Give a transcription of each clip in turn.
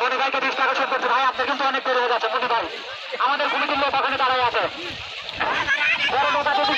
মনে ভাইকে দৃষ্টি আকর্ষণ করছে ভাই, আপনি কিন্তু অনেক দেরি হয়ে যাচ্ছে মনে ভাই? আমাদের কমিটির লোক ওখানে দাঁড়ায় আছে। বড় নৌকা যদি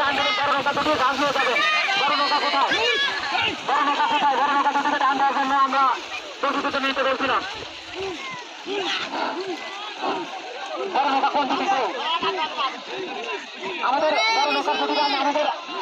টান দেবেন বড় নৌকা যদি ঘাস নিয়ে যাবে। বড় নৌকা কোথায়? বড় নৌকা কোথায়? বড় নৌকা যদি টান দেওয়ার জন্য আমরা প্রস্তুতি নিতে বলছিলাম। বড় নৌকা কোন দিকে? আমাদের বড় নৌকার সুবিধা আমাদের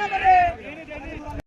una carrera.